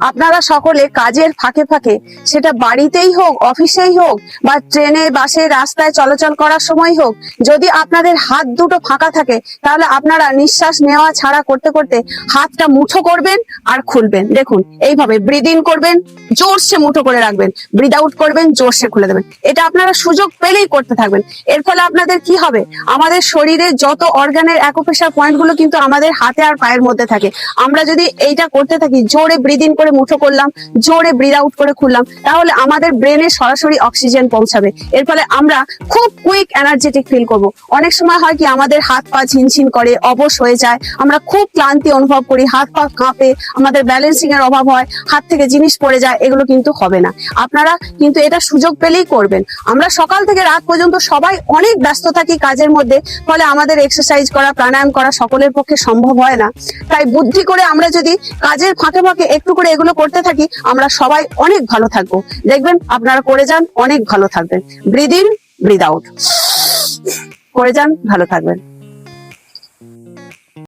আপনারা সকলে কাজের ফাঁকে ফাঁকে সেটা বাড়িতেই হোক, অফিসেই হোক বা ট্রেনে, বাসে, রাস্তায় চলাচল করার সময় হোক, যদি আপনাদের হাত দুটো ফাঁকা থাকে, তাহলে আপনারা নিঃশ্বাস নেওয়া ছাড়া করতে করতে হাতটা মুঠো করবেন আর খুলবেন। দেখুন, এইভাবে ব্রিদ ইন করবেন, জোরসে মুঠো করে রাখবেন ব্রিদ আউট করবেন, জোরসে খুলে দেবেন। এটা আপনারা সুযোগ পেলেই করতে থাকবেন। এর ফলে আপনাদের কি হবে? আমাদের শরীরে যত অর্গানের অ্যাকোপেশার পয়েন্টগুলো কিন্তু আমাদের হাতে আর পায়ের মধ্যে থাকে। আমরা যদি এইটা করতে থাকি, জোরে ব্রিদ ইন করে মুঠো করলাম, জোরে ব্রিদ আউট করে খুললাম, তাহলে আমাদের ব্রেনে সরাসরি অক্সিজেন পৌঁছাবে। এর ফলে আমরা খুব কুইক এনার্জেটিক ফিল করব। অনেক সময় হয় কি, আমাদের হাত পা ঝিনঝিন করে, অবশ হয়ে যায়, আমরা খুব ক্লান্তি অনুভব করি, হাত পা কাঁপে, আমাদের ব্যালেন্সিং এর অভাব হয়, হাত থেকে জিনিস পড়ে যায়, এগুলো কিন্তু হবে না। আপনারা কিন্তু এটা সুযোগ পেলেই করবেন। আমরা সকাল থেকে রাত পর্যন্ত সবাই অনেক ব্যস্ত থাকি কাজের মধ্যে, ফলে আমাদের এক্সারসাইজ করা, প্রাণায়াম করা সকলের পক্ষে সম্ভব হয় না। তাই বুদ্ধি করে আমরা যদি কাজের ফাঁকে ফাঁকে একটু করে এগুলো করতে থাকি, আমরা সবাই অনেক ভালো থাকব। দেখবেন আপনারা করে যান, অনেক ভালো থাকবেন। ব্রিদ ইন ব্রিদ আউট করে যান, ভালো থাকবেন।